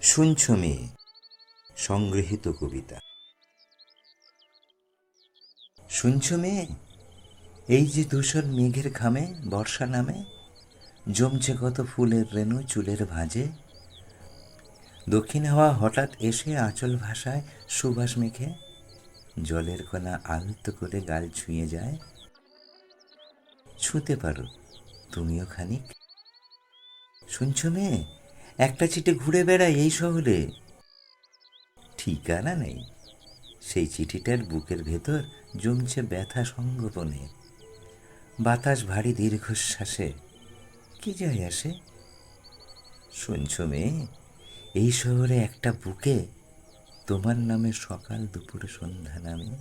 শুনছ মেয়ে সংগৃহীত কবিতা। শুনছ মেয়ে এই যে ধূসর মেঘের খামে বর্ষা নামে, জমছে কত ফুলের রেণু চুলের ভাঁজে, দক্ষিণ হাওয়া হঠাৎ এসে আঁচল ভাষায় সুবাস মেখে, জলের কণা আলতো করে গাল ছুঁয়ে যায়, ছুঁতে পারো তুমিও খানিক। শুনছ মেয়ে একটা চিঠি ঘুরে বেড়ায় এই শহরে? ঠিকানা নেই। সেই চিঠিটার বুকের ভেতর জমছে ব্যথা সঙ্গোপনে বাতাস ভারী দীর্ঘশ্বাসে। কি যায় আসে? শুনছ মেয়ে, এই শহরে একটা বুকে তোমার নামে সকাল দুপুরে সন্ধ্যা নামে।